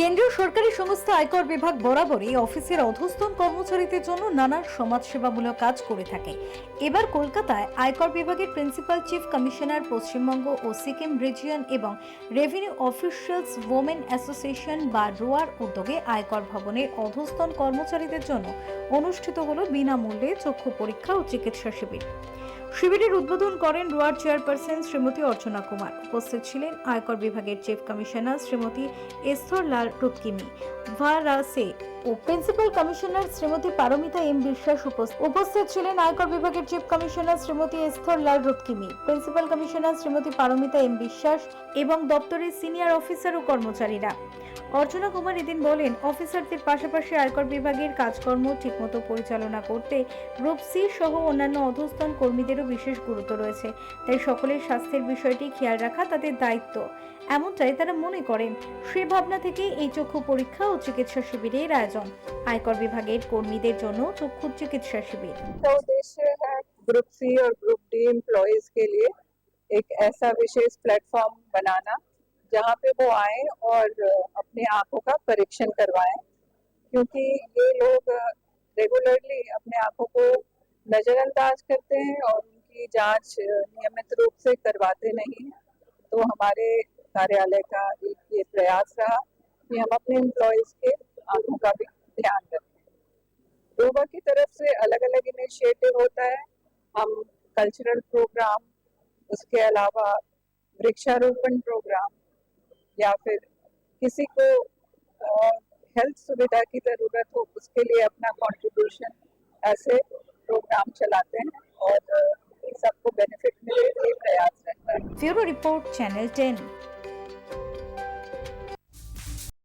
কেন্দ্রীয় সরকারি সংস্থা আয়কর বিভাগ বরাবরই অফিসের অধস্তন কর্মচারীদের জন্য নানা সমাজসেবামূলক কাজ করে থাকে। এবার কলকাতায় আয়কর বিভাগের প্রিন্সিপাল চিফ কমিশনার, পশ্চিমবঙ্গ ও সিকিম রিজিয়ন এবং রেভিনিউ অফিসিয়ালস ওমেন অ্যাসোসিয়েশন বা রোয়ার উদ্যোগে আয়কর ভবনের অধস্তন কর্মচারীদের জন্য অনুষ্ঠিত হলো বিনামূল্যে চক্ষু পরীক্ষা ও চিকিৎসা শিবির। শিবিরের উদ্বোধন করেন রোয়ার চেয়ারপারসন শ্রীমতী অর্চনা কুমার। উপস্থিত ছিলেন আয়কর বিভাগের chief commissioner Shrimati Esther Lal Rukkimi ভারাসে ও principal commissioner Shrimati Paramita M Biswas উপস্থিত ছিলেন আয়কর বিভাগের chief commissioner Shrimati Esther Lal Rutkimi principal commissioner Shrimati Paramita M Biswas এবং দপ্তরের সিনিয়র অফিসার ও কর্মচারীরা। অর্চনা কুমার এদিন বলেন, অফিসারদের পাশাপাশি আয়কর বিভাগের কাজকর্ম ঠিকমতো পরিচালনা করতে গ্রুপ সি সহ অন্যান্য অধস্তন কর্মীদেরও বিশেষ গুরুত্ব রয়েছে। তাই সকলের স্বাস্থ্যের বিষয়টি খেয়াল রাখা তাদের দায়িত্ব। এমনটাই তারা মনে করেন। সে ভাবনা থেকে এই চক্ষু পরীক্ষা ও চিকিৎসা শিবিরের আয়োজন আয়কর বিভাগের কর্মীদের জন্য চক্ষু চিকিৎসা শিবির का उद्देश्य है ग्रुप सी और ग्रुप डी एम्प्लॉयज के लिए एक ऐसा विशेष प्लेटफॉर्म बनाना जहां पे वो आए और अपने आंखों का परीक्षण करवाएं क्योंकि ये लोग रेगुलरली अपने आंखों को नजरअंदाज करते हैं और उनकी जांच नियमित रूप से करवाते नहीं हैं तो हमारे कार्यालय का एक ये प्रयास रहा कि हम अपने एम्प्लॉयज के आँखों का भी ध्यान रखें। योगा की तरफ़ से अलग अलग इनिशिएटिव होता है। हम कल्चरल प्रोग्राम उसके अलावा वृक्षारोपण प्रोग्राम या फिर किसी को हेल्थ सुविधा की ज़रूरत हो, उसके लिए अपना कंट्रीब्यूशन ऐसे प्रोग्राम चलाते हैं और सबको बेनिफिट मिले प्रयास रहता है। Bureau report, channel ten.